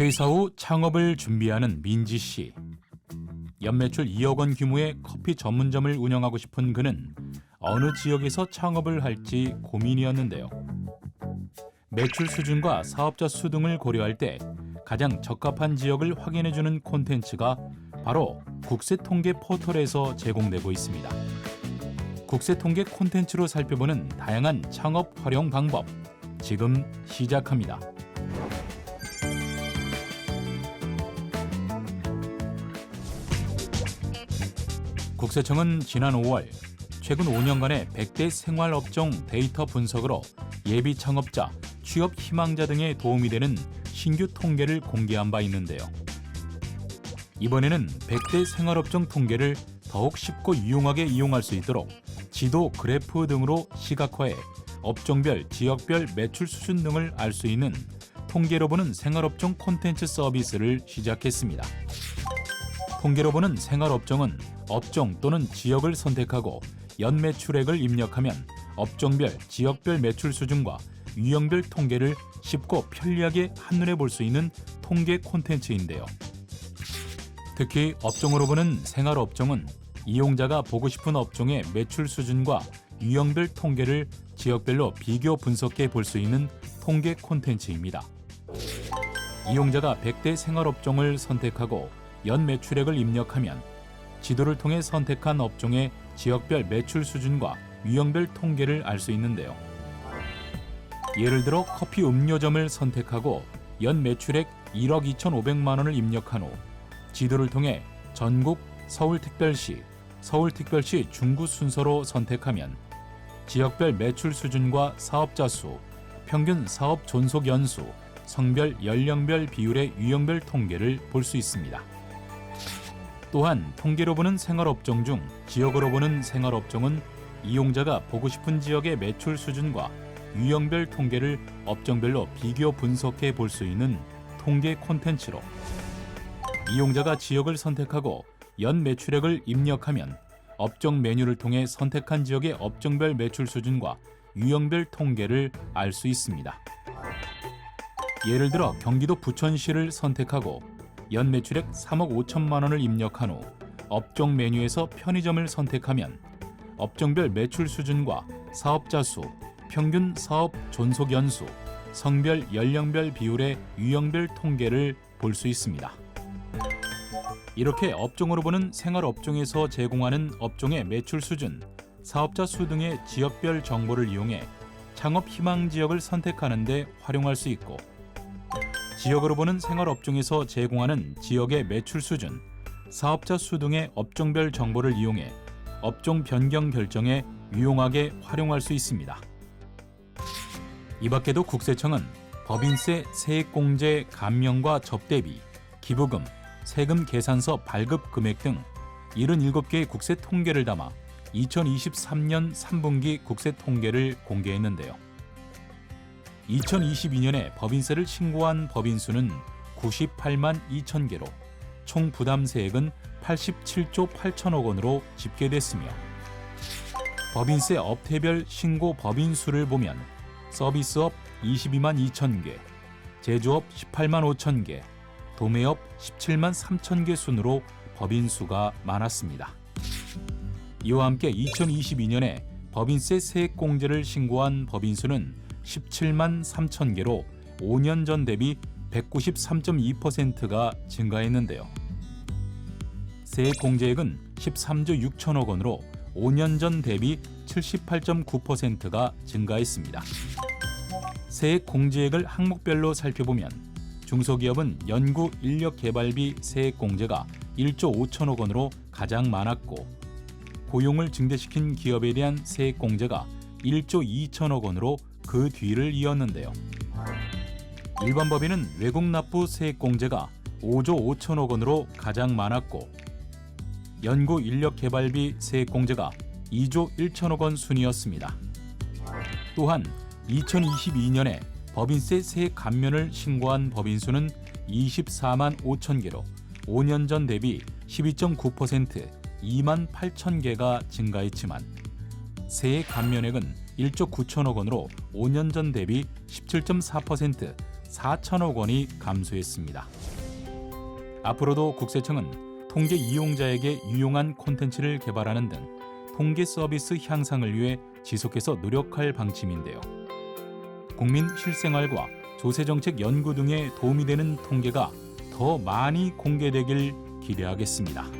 퇴사 후 창업을 준비하는 민지 씨. 연매출 2억 원 규모의 커피 전문점을 운영하고 싶은 그는 어느 지역에서 창업을 할지 고민이었는데요. 매출 수준과 사업자 수 등을 고려할 때 가장 적합한 지역을 확인해주는 콘텐츠가 바로 국세통계 포털에서 제공되고 있습니다. 국세통계 콘텐츠로 살펴보는 다양한 창업 활용 방법 지금 시작합니다. 국세청은 지난 5월 최근 5년간의 100대 생활업종 데이터 분석으로 예비 창업자, 취업 희망자 등에 도움이 되는 신규 통계를 공개한 바 있는데요. 이번에는 100대 생활업종 통계를 더욱 쉽고 유용하게 이용할 수 있도록 지도 그래프 등으로 시각화해 업종별, 지역별 매출 수준 등을 알 수 있는 통계로 보는 생활업종 콘텐츠 서비스를 시작했습니다. 통계로 보는 생활업종은 업종 또는 지역을 선택하고 연 매출액을 입력하면 업종별, 지역별 매출 수준과 유형별 통계를 쉽고 편리하게 한눈에 볼 수 있는 통계 콘텐츠인데요. 특히 업종으로 보는 생활업종은 이용자가 보고 싶은 업종의 매출 수준과 유형별 통계를 지역별로 비교 분석해 볼 수 있는 통계 콘텐츠입니다. 이용자가 100대 생활업종을 선택하고 연 매출액을 입력하면 지도를 통해 선택한 업종의 지역별 매출 수준과 유형별 통계를 알 수 있는데요. 예를 들어 커피 음료점을 선택하고 연 매출액 1억 2,500만 원을 입력한 후 지도를 통해 전국 서울특별시, 서울특별시 중구 순서로 선택하면 지역별 매출 수준과 사업자 수, 평균 사업 존속 연수, 성별 연령별 비율의 유형별 통계를 볼 수 있습니다. 또한 통계로 보는 생활업종 중 지역으로 보는 생활업종은 이용자가 보고 싶은 지역의 매출 수준과 유형별 통계를 업종별로 비교 분석해 볼 수 있는 통계 콘텐츠로 이용자가 지역을 선택하고 연 매출액을 입력하면 업종 메뉴를 통해 선택한 지역의 업종별 매출 수준과 유형별 통계를 알 수 있습니다. 예를 들어 경기도 부천시를 선택하고 연 매출액 3억 5천만 원을 입력한 후 업종 메뉴에서 편의점을 선택하면 업종별 매출 수준과 사업자 수, 평균 사업 존속 연수, 성별 연령별 비율의 유형별 통계를 볼 수 있습니다. 이렇게 업종으로 보는 생활 업종에서 제공하는 업종의 매출 수준, 사업자 수 등의 지역별 정보를 이용해 창업 희망 지역을 선택하는 데 활용할 수 있고 지역으로 보는 생활 업종에서 제공하는 지역의 매출 수준, 사업자 수 등의 업종별 정보를 이용해 업종 변경 결정에 유용하게 활용할 수 있습니다. 이 밖에도 국세청은 법인세 세액공제 감면과 접대비, 기부금, 세금 계산서 발급 금액 등 77개의 국세 통계를 담아 2023년 3분기 국세 통계를 공개했는데요. 2022년에 법인세를 신고한 법인 수는 98만 2천 개로 총 부담세액은 87조 8천억 원으로 집계됐으며 법인세 업태별 신고 법인 수를 보면 서비스업 22만 2천 개, 제조업 18만 5천 개, 도매업 17만 3천 개 순으로 법인 수가 많았습니다. 이와 함께 2022년에 법인세 세액 공제를 신고한 법인 수는 17만 3천 개로 5년 전 대비 193.2%가 증가했는데요. 세액 공제액은 13조 6천억 원으로 5년 전 대비 78.9%가 증가했습니다. 세액 공제액을 항목별로 살펴보면 중소기업은 연구 인력 개발비 세액 공제가 1조 5천억 원으로 가장 많았고 고용을 증대시킨 기업에 대한 세액 공제가 1조 2천억 원으로 그 뒤를 이었는데요. 일반 법인은 외국 납부 세액공제가 5조 5천억 원으로 가장 많았고 연구 인력 개발비 세액공제가 2조 1천억 원 순이었습니다. 또한 2022년에 법인세 세액 감면을 신고한 법인 수는 24만 5천 개로 5년 전 대비 12.9% 2만 8천 개가 증가했지만 세액 감면액은 1조 9천억 원으로 5년 전 대비 17.4% 4천억 원이 감소했습니다. 앞으로도 국세청은 통계 이용자에게 유용한 콘텐츠를 개발하는 등 통계 서비스 향상을 위해 지속해서 노력할 방침인데요. 국민 실생활과 조세정책 연구 등에 도움이 되는 통계가 더 많이 공개되길 기대하겠습니다.